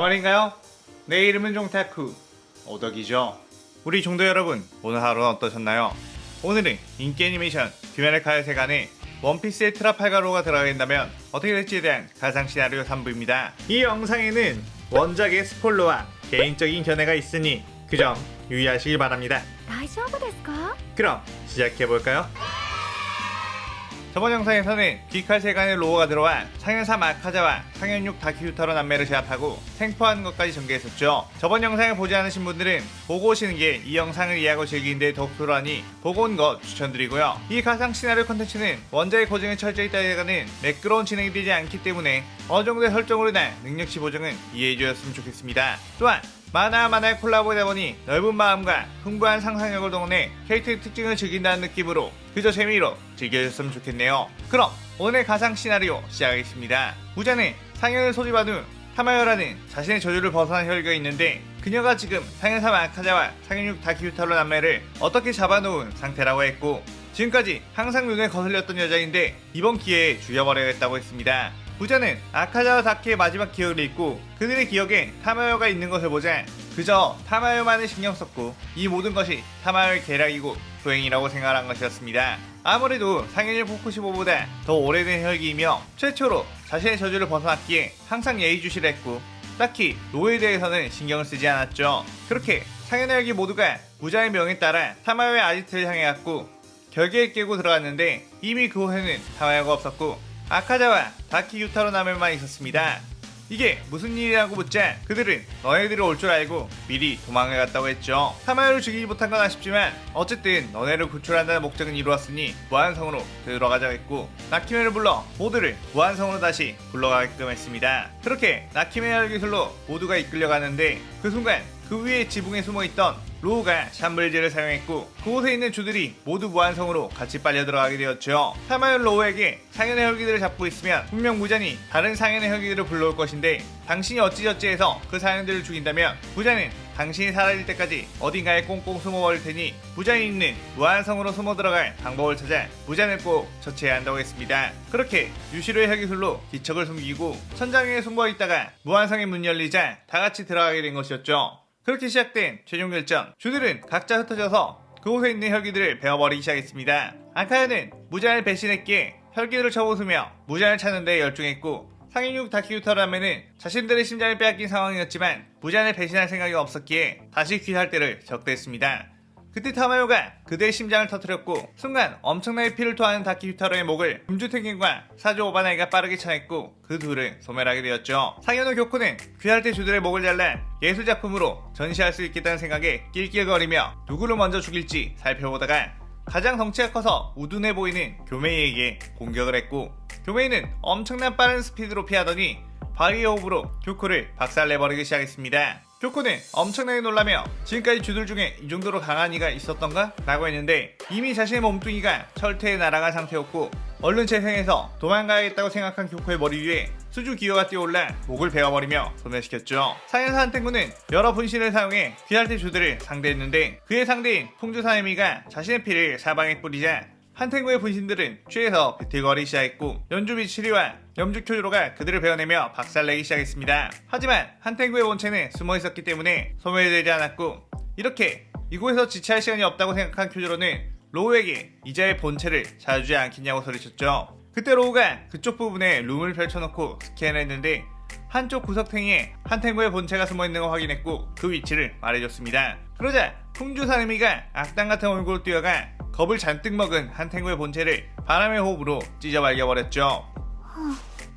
정말인가요? 내 이름은 종타쿠 오덕이죠. 우리 종도 여러분 오늘 하루는 어떠셨나요? 오늘은 인기 애니메이션 규면의 카의 세간에 원피스의 트라팔가로가 들어가겠다면 어떻게 될지에 대한 가상 시나리오 3부입니다. 이 영상에는 원작의 스포일러와 개인적인 견해가 있으니 그 점 유의하시길 바랍니다. 大丈夫ですか 그럼 시작해볼까요? 저번 영상에서는 귀칼 세간의 로어가 들어와 상현사 마카자와 상현육 다키유타로 남매를 제압하고 생포하는 것까지 전개했었죠. 저번 영상을 보지 않으신 분들은 보고 오시는 게 이 영상을 이해하고 즐기는데 더욱 필요하니 보고 온 것 추천드리고요. 이 가상 시나리오 컨텐츠는 원작의 고증을 철저히 따라가는 매끄러운 진행이 되지 않기 때문에 어느 정도의 설정으로나 능력치 보정은 이해해 주셨으면 좋겠습니다. 또한 만화 만화의 콜라보이다 보니 넓은 마음과 풍부한 상상력을 동원해 캐릭터의 특징을 즐긴다는 느낌으로 그저 재미로 즐겨줬으면 좋겠네요. 그럼 오늘 가상 시나리오 시작하겠습니다. 부자는 상현을 소집한 후 타마요라는 자신의 저주를 벗어난 혈기가 있는데 그녀가 지금 상현사 마카자와 상현육 다키유타로 남매를 어떻게 잡아놓은 상태라고 했고 지금까지 항상 눈에 거슬렸던 여자인데 이번 기회에 죽여버려야겠다고 했습니다. 부자는 아카자와 다키의 마지막 기억을 잊고 그들의 기억에 타마요가 있는 것을 보자 그저 타마요만을 신경 썼고 이 모든 것이 타마요의 계략이고 도행이라고 생각한 것이었습니다. 아무래도 상현일 포쿠시보보다 더 오래된 혈기이며 최초로 자신의 저주를 벗어났기에 항상 예의주시를 했고 딱히 노예에 대해서는 신경을 쓰지 않았죠. 그렇게 상현의 혈기 모두가 부자의 명에 따라 타마요의 아지트를 향해 갔고 결계를 깨고 들어갔는데 이미 그 후에는 타마요가 없었고 아카자와 다키 유타로 남을 만 있었습니다. 이게 무슨 일이라고 묻자 그들은 너네들이 올 줄 알고 미리 도망을 갔다고 했죠. 타마요를 죽이지 못한 건 아쉽지만 어쨌든 너네를 구출한다는 목적은 이루었으니 무한성으로 들어가자고 했고 나키메를 불러 모두를 무한성으로 다시 불러가게끔 했습니다. 그렇게 나키메의 혈기술로 모두가 이끌려가는데 그 순간 그 위에 지붕에 숨어있던 로우가 샴블즈를 사용했고 그곳에 있는 주들이 모두 무한성으로 같이 빨려 들어가게 되었죠. 타마연 로우에게 상현의 혈기들을 잡고 있으면 분명 무잔이 다른 상현의 혈기들을 불러올 것인데 당신이 어찌저찌 해서 그 상현들을 죽인다면 무잔은 당신이 사라질 때까지 어딘가에 꽁꽁 숨어 버릴 테니 무잔이 있는 무한성으로 숨어 들어갈 방법을 찾아 무잔을 꼭 처치해야 한다고 했습니다. 그렇게 유시로의 혈기술로 기척을 숨기고 천장 위에 숨어 있다가 무한성의 문이 열리자 다 같이 들어가게 된 것이었죠. 그렇게 시작된 최종 결정. 주들은 각자 흩어져서 그곳에 있는 혈기들을 베어버리기 시작했습니다. 아카야는 무잔을 배신했기에 혈기들을 쳐부수며 무잔을 찾는 데 열중했고 상인육 다키유타라면은 자신들의 심장을 빼앗긴 상황이었지만 무잔을 배신할 생각이 없었기에 다시 귀할 때를 적대했습니다. 그때 타마요가 그들의 심장을 터뜨렸고 순간 엄청나게 피를 토하는 다키유타로의 목을 금주탱겐과 사조 오바나이가 빠르게 쳐냈고 그 둘은 소멸하게 되었죠. 상현우 교코는 귀할 때 주들의 목을 잘라 예술작품으로 전시할 수 있겠다는 생각에 낄낄거리며 누구를 먼저 죽일지 살펴보다가 가장 덩치가 커서 우둔해 보이는 교메이에게 공격을 했고 교메이는 엄청난 빠른 스피드로 피하더니 바리어 호브로 교코를 박살내버리기 시작했습니다. 교코는 엄청나게 놀라며 지금까지 주들 중에 이 정도로 강한 이가 있었던가? 라고 했는데 이미 자신의 몸뚱이가 철퇴에 날아간 상태였고 얼른 재생해서 도망가야겠다고 생각한 교코의 머리 위에 수주 기어가 뛰어올라 목을 베어버리며 소멸시켰죠. 사연사 한탱구는 여러 분신을 사용해 귀할대 주들을 상대했는데 그의 상대인 풍주사내미가 자신의 피를 사방에 뿌리자 한탱구의 분신들은 취해서 비틀거리기 시작했고 연주비 치리와 염주교주로가 그들을 베어내며 박살내기 시작했습니다. 하지만 한탱구의 본체는 숨어 있었기 때문에 소멸되지 않았고 이렇게 이곳에서 지체할 시간이 없다고 생각한 교주로는 로우에게 이자의 본체를 찾아주지 않겠냐고 소리쳤죠. 그때 로우가 그쪽 부분에 룸을 펼쳐놓고 스캔을 했는데 한쪽 구석탱이에 한탱구의 본체가 숨어있는 걸 확인했고 그 위치를 말해줬습니다. 그러자 풍주사내미가 악당 같은 얼굴로 뛰어가 겁을 잔뜩 먹은 한 탱구의 본체를 바람의 호흡으로 찢어 발겨버렸죠.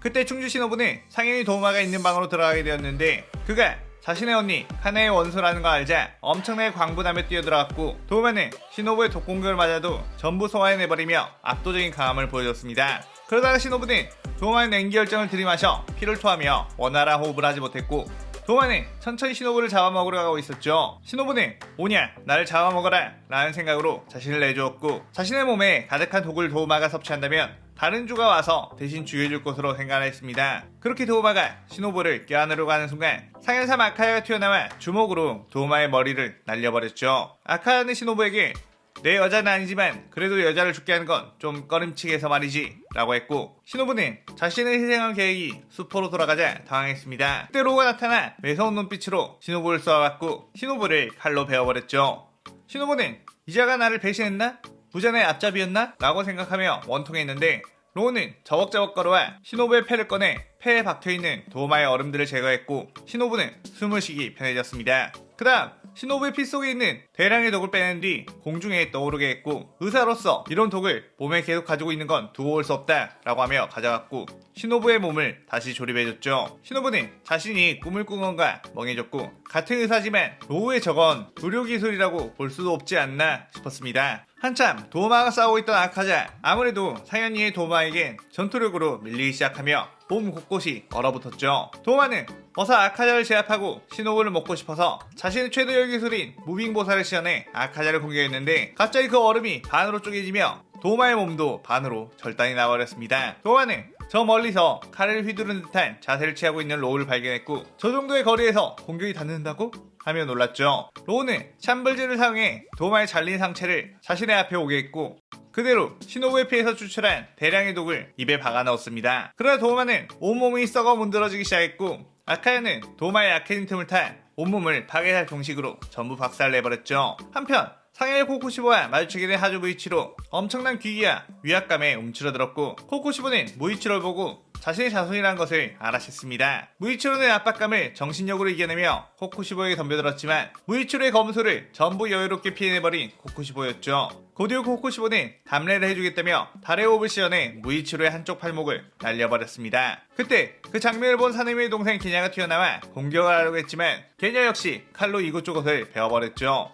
그때 충주 신호부는 상현이 도우마가 있는 방으로 들어가게 되었는데 그가 자신의 언니 카네의 원수라는 걸 알자 엄청나게 광분하며 뛰어들어갔고 도우마는 신호부의 독공격을 맞아도 전부 소화해내버리며 압도적인 강함을 보여줬습니다. 그러다가 신호부는 도우마의 냉기 열정을 들이마셔 피를 토하며 원활한 호흡을 하지 못했고 도우마는 천천히 신호부를 잡아먹으러 가고 있었죠. 신호부는 오냐 나를 잡아먹어라 라는 생각으로 자신을 내주었고 자신의 몸에 가득한 독을 도우마가 섭취한다면 다른 주가 와서 대신 죽여줄 것으로 생각했습니다. 그렇게 도우마가 신호부를 껴안으러 가는 순간 상현사 마카야가 튀어나와 주먹으로 도우마의 머리를 날려버렸죠. 아카야는 신호부에게 내 여자는 아니지만 그래도 여자를 죽게 하는 건 좀 꺼림칙해서 말이지 라고 했고 신호부는 자신의 희생한 계획이 수포로 돌아가자 당황했습니다. 그때 로우가 나타나 매서운 눈빛으로 신호부를 쏘아봤고 신호부를 칼로 베어버렸죠. 신호부는 이자가 나를 배신했나? 부자의 앞잡이였나? 라고 생각하며 원통했는데 로우는 저벅저벅 걸어와 신호부의 패를 꺼내 패에 박혀있는 도마의 얼음들을 제거했고 신호부는 숨을 쉬기 편해졌습니다. 그 다음 신호부의 피 속에 있는 대량의 독을 빼낸 뒤 공중에 떠오르게 했고 의사로서 이런 독을 몸에 계속 가지고 있는 건 두고 올 수 없다 라고 하며 가져갔고 신호부의 몸을 다시 조립해줬죠. 신호부는 자신이 꿈을 꾼 건가 멍해졌고 같은 의사지만 로우의 저건 불효기술이라고 볼 수도 없지 않나 싶었습니다. 한참 도마가 싸우고 있던 아카자 아무래도 상현이의 도마에겐 전투력으로 밀리기 시작하며 몸 곳곳이 얼어붙었죠. 도마는 어서 아카자를 제압하고 신호부를 먹고 싶어서 자신의 최대의 기술인 무빙보살을 시연해 아카자를 공격했는데 갑자기 그 얼음이 반으로 쪼개지며 도마의 몸도 반으로 절단이 나버렸습니다. 도마는 저 멀리서 칼을 휘두르는 듯한 자세를 취하고 있는 로우를 발견했고 저 정도의 거리에서 공격이 닿는다고? 하며 놀랐죠. 로우는 샴블즈를 사용해 도마의 잘린 상체를 자신의 앞에 오게 했고 그대로 신호부의 피에서 추출한 대량의 독을 입에 박아 넣었습니다. 그러나 도마는 온몸이 썩어 문드러지기 시작했고 아카야는 도마의 약해진 틈을 타 온몸을 파괴할 동식으로 전부 박살내버렸죠. 한편 상해의 코코시보와 마주치게 된 하주 무이치로 엄청난 귀기와 위압감에 움츠러들었고 코코시보는 무이치를 보고 자신의 자손이라는 것을 알아챘습니다. 무이치로는 압박감을 정신력으로 이겨내며 코코시보에게 덤벼들었지만 무이치로의 검소를 전부 여유롭게 피해내버린 코코시보였죠. 곧이어 코코시보는 담례를 해주겠다며 달의 호흡을 시연해 무이치로의 한쪽 팔목을 날려버렸습니다. 그때 그 장면을 본 사내미의 동생 게냐가 튀어나와 공격을 하려고 했지만 게냐 역시 칼로 이곳저곳을 베어버렸죠.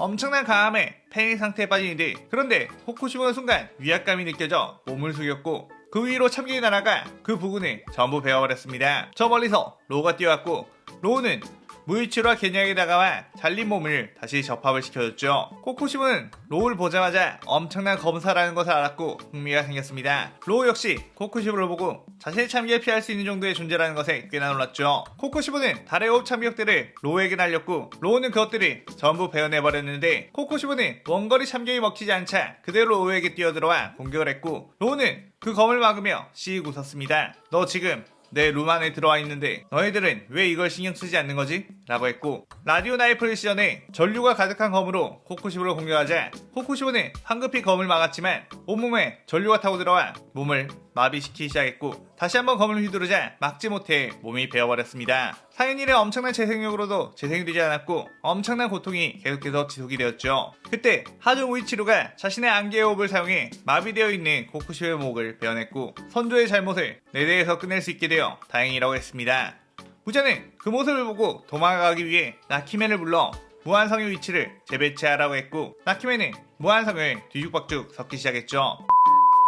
엄청난 강함에 패닉 상태에 빠지는데 그런데 코코시 보는 순간 위압감이 느껴져 몸을 숙였고 그 위로 참견이 날아가 그 부근을 전부 베어버렸습니다. 저 멀리서 로우가 뛰어왔고 로우는 무이치로와 개냐에게 다가와 잘린 몸을 다시 접합을 시켜줬죠. 코코시보는 로우를 보자마자 엄청난 검사라는 것을 알았고 흥미가 생겼습니다. 로우 역시 코코시보를 보고 자신의 참기를 피할 수 있는 정도의 존재라는 것에 꽤나 놀랐죠. 코코시보는 달의 호흡 참격들을 로우에게 날렸고 로우는 그것들을 전부 베어내버렸는데 코코시보는 원거리 참격이 먹히지 않자 그대로 로우에게 뛰어들어와 공격을 했고 로우는 그 검을 막으며 씩 웃었습니다. 너 지금 내 룸 안에 들어와 있는데 너희들은 왜 이걸 신경 쓰지 않는 거지? 라고 했고 라디오 나이프를 시전해 전류가 가득한 검으로 코코시보를 공격하자 코코시보는 황급히 검을 막았지만 온몸에 전류가 타고 들어와 몸을 마비시키기 시작했고 다시 한번 검을 휘두르자 막지 못해 몸이 베어버렸습니다. 사연일의 엄청난 재생력으로도 재생이 되지 않았고 엄청난 고통이 계속해서 지속이 되었죠. 그때 하조 우이치루가 자신의 안개의 호흡을 사용해 마비되어 있는 코쿠시오의 목을 베어냈고 선조의 잘못을 내 대에서 끝낼 수 있게 되어 다행이라고 했습니다. 부자는 그 모습을 보고 도망가기 위해 나키맨을 불러 무한성의 위치를 재배치하라고 했고 나키맨은 무한성을 뒤죽박죽 섞기 시작했죠.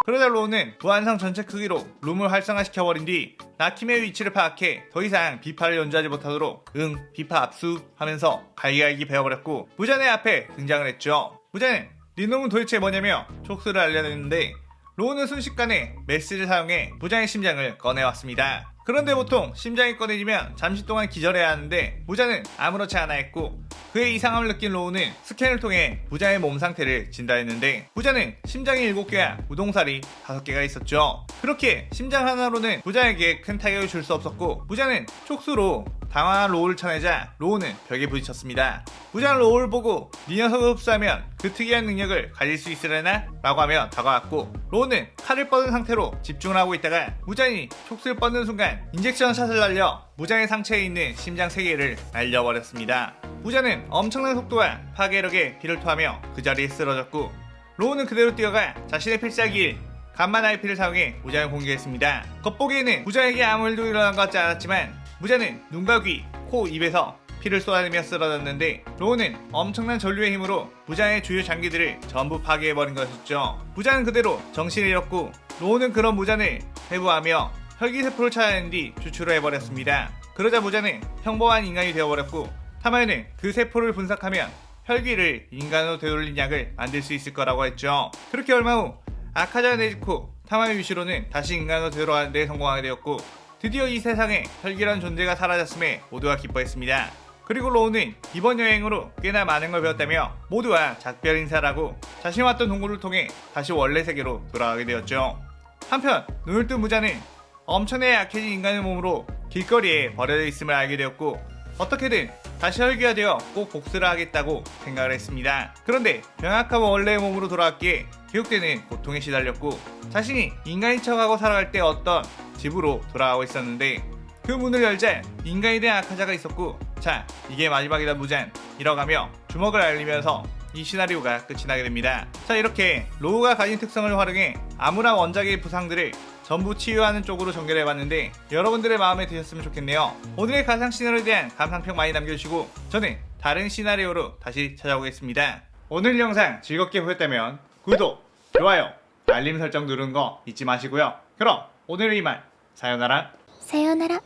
그러자 로우는 무한성 전체 크기로 룸을 활성화시켜버린 뒤 나킴의 위치를 파악해 더 이상 비파를 연주하지 못하도록 응 비파 압수 하면서 갈기갈기 베어버렸고 무자네 앞에 등장을 했죠. 무자는 네 놈은 도대체 뭐냐며 촉수를 알려냈는데 로우는 순식간에 메스를 사용해 무장의 심장을 꺼내왔습니다. 그런데 보통 심장이 꺼내지면 잠시 동안 기절해야 하는데 무자는 아무렇지 않아 했고 그의 이상함을 느낀 로우는 스캔을 통해 부자의 몸 상태를 진단했는데 부자는 심장이 7개와 우동살이 5개가 있었죠. 그렇게 심장 하나로는 부자에게 큰 타격을 줄 수 없었고 부자는 촉수로 당황한 로우를 쳐내자 로우는 벽에 부딪혔습니다. 부자는 로우를 보고 네 녀석을 흡수하면 그 특이한 능력을 가질 수 있으려나? 라고 하며 다가왔고 로우는 칼을 뻗은 상태로 집중을 하고 있다가 무장이 촉수를 뻗는 순간 인젝션 샷을 날려 무장의 상체에 있는 심장 3개를 날려버렸습니다. 부자는 엄청난 속도와 파괴력에 피를 토하며 그 자리에 쓰러졌고 로우는 그대로 뛰어가 자신의 필살기일 간만 IP를 사용해 무장을 공격했습니다. 겉보기에는 무장에게 아무 일도 일어난 것 같지 않았지만 무자는 눈과 귀, 코, 입에서 피를 쏟아내며 쓰러졌는데 로우는 엄청난 전류의 힘으로 무자의 주요 장기들을 전부 파괴해버린 것이었죠. 무자는 그대로 정신을 잃었고 로우는 그런 무잔을 회부하며 혈기세포를 찾아낸 뒤 추출을 해버렸습니다. 그러자 무자는 평범한 인간이 되어버렸고 타마에는 그 세포를 분석하면 혈기를 인간으로 되돌린 약을 만들 수 있을 거라고 했죠. 그렇게 얼마 후 아카자 네지코 타마의 위시로는 다시 인간으로 되돌아가는 데 성공하게 되었고 드디어 이 세상에 혈기란 존재가 사라졌음에 모두가 기뻐했습니다. 그리고 로우는 이번 여행으로 꽤나 많은 걸 배웠다며 모두와 작별 인사를 하고 자신이 왔던 동굴을 통해 다시 원래 세계로 돌아가게 되었죠. 한편 눈을 뜬 무자는 엄청나게 약해진 인간의 몸으로 길거리에 버려져 있음을 알게 되었고 어떻게든 다시 혈기화되어 꼭 복수를 하겠다고 생각을 했습니다. 그런데 명확한 원래의 몸으로 돌아왔기에 계속되는 고통에 시달렸고 자신이 인간인 척하고 살아갈 때 어떤 집으로 돌아가고 있었는데 그 문을 열자 인간이 된 아카자가 있었고 자 이게 마지막이다 무잔 이러가며 주먹을 알리면서 이 시나리오가 끝이 나게 됩니다. 자 이렇게 로우가 가진 특성을 활용해 아무나 원작의 부상들을 전부 치유하는 쪽으로 전개해봤는데 여러분들의 마음에 드셨으면 좋겠네요. 오늘의 가상 시나리오에 대한 감상평 많이 남겨주시고 저는 다른 시나리오로 다시 찾아오겠습니다. 오늘 영상 즐겁게 보셨다면 구독, 좋아요, 알림 설정 누른 거 잊지 마시고요. 그럼 오늘 이만 사연나라 사연나라